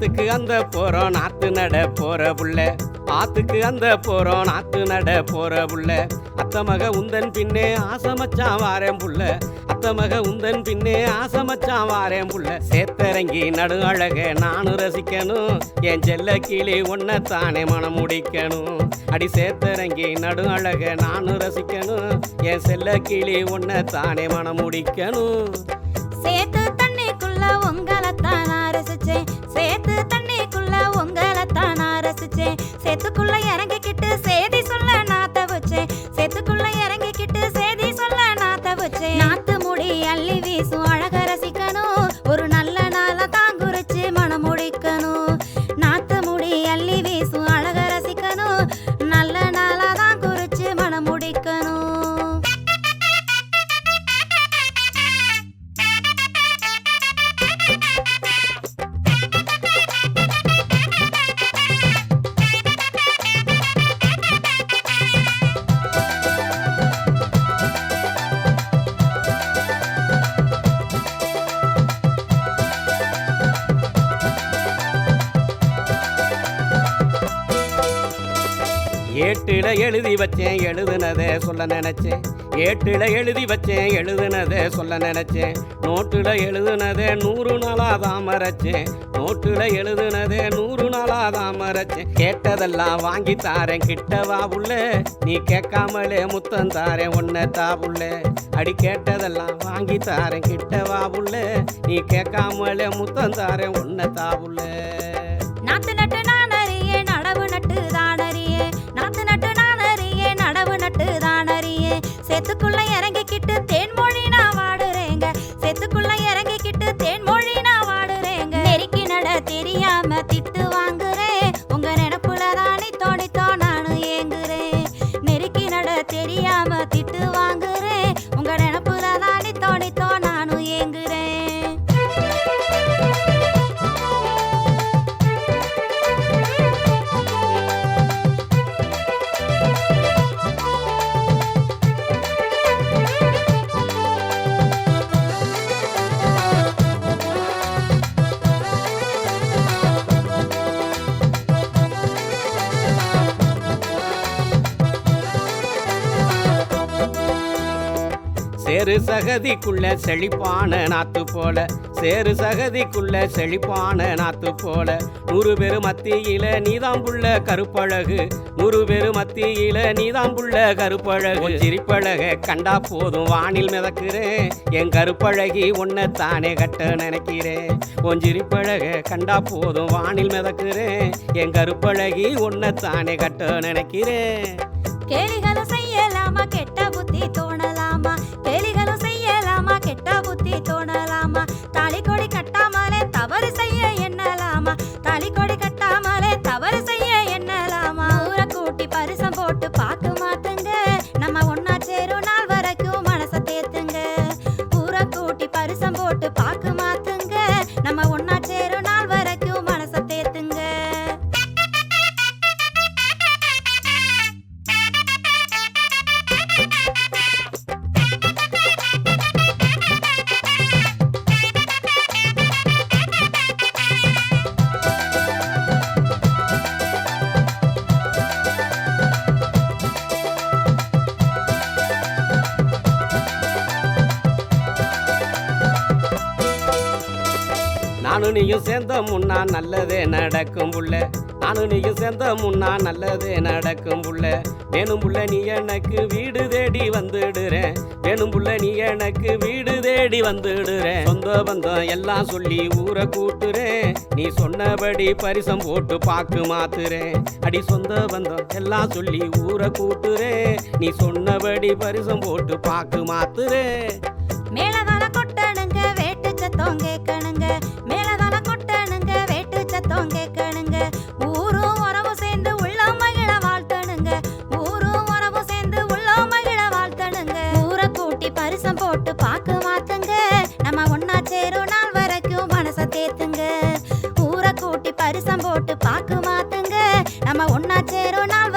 ஆத்துக்கு அந்த போறோம் நாத்து நட போற புள்ள. ஆத்துக்கு அந்த போறோம் நாத்து நட போற புள்ள. அத்த மக உந்தன் பின்னே ஆசமச்சான் வாரேன் புள்ள. அத்த மக உந்தன் பின்னே ஆசமச்சான் வாரேன் புள்ள. சேத்தரங்கி நடு அழக நானும் ரசிக்கணும். என் செல்ல கிளி தானே மனம் முடிக்கணும். அடி சேத்தரங்கி நடு அழக நானும் ரசிக்கணும். என் செல்ல கிளி தானே மனம் முடிக்கணும். சேத்த Peace. ஏட்டில எழுதி வச்சேன் எழுதுனதை சொல்ல நினைச்சேன். ஏட்டில எழுதி வச்சேன் எழுதுனதை சொல்ல நினைச்சேன். நோட்டில் எழுதுனதை நூறு நாளாக தான் மறைச்சேன். நோட்டில் எழுதுனதை நூறு நாளாக தான் மறைச்சேன். கேட்டதெல்லாம் வாங்கி தாரேன் கிட்டவா புள்ள நீ கேட்காமலே முத்தம் தாரேன் உன்னை தா புள்ள அடி கேட்டதெல்லாம் வாங்கி தாரேன் கிட்டவா புள்ள நீ கேட்காமலே முத்தம் தாரேன் உன்னை தா திட்டு சேரு சகதிக்குள்ள செழிப்பான நாத்து போல சேரு சகதிக்குள்ள செழிப்பான நாத்து போல. நூறு பேரு மத்தியில நீதாம்புள்ள கருப்பழகு நூறு பேரு மத்தியில நீதாம்புள்ள கருப்பழகு. சிரிப்பழக கண்டா போதும் வானில் மிதக்குறேன். என் கருப்பழகி உன்னை தானே கட்ட நினைக்கிறேன். உன் சிரிப்பழக கண்டா போதும் வானில் மிதக்குறேன். என் கருப்பழகி உன்னை தானே கட்ட நினைக்கிறேன். கேலிகளும் செய்யலாமா கெட்ட புத்தி தோணலாம் நானும் நீயும் சேர்ந்த முன்னா நல்லதே நடக்கும் புள்ள. நானும் நீயும் சேர்ந்த முன்னா நல்லதே நடக்கும் புள்ள. வேணும் புள்ள நீ எனக்கு வீடு தேடி வந்துடுறேன். வேணும் புள்ள நீ எனக்கு வீடு தேடி வந்துடுறேன். சொந்த பந்தம் எல்லாம் சொல்லி ஊரை கூட்டுறேன். நீ சொன்னபடி பரிசம் போட்டு பாக்கு மாத்துறேன். அடி சொந்த பந்தம் எல்லாம் சொல்லி ஊரை கூட்டுறேன். நீ சொன்னபடி பரிசம் போட்டு பாக்கு மாத்துறேன். மேலதான கொட்டணுங்க வேட்டு சத்தம் போட்டு பாக்கு மாத்துங்க நம்ம ஒன்னா சேரும் நாள்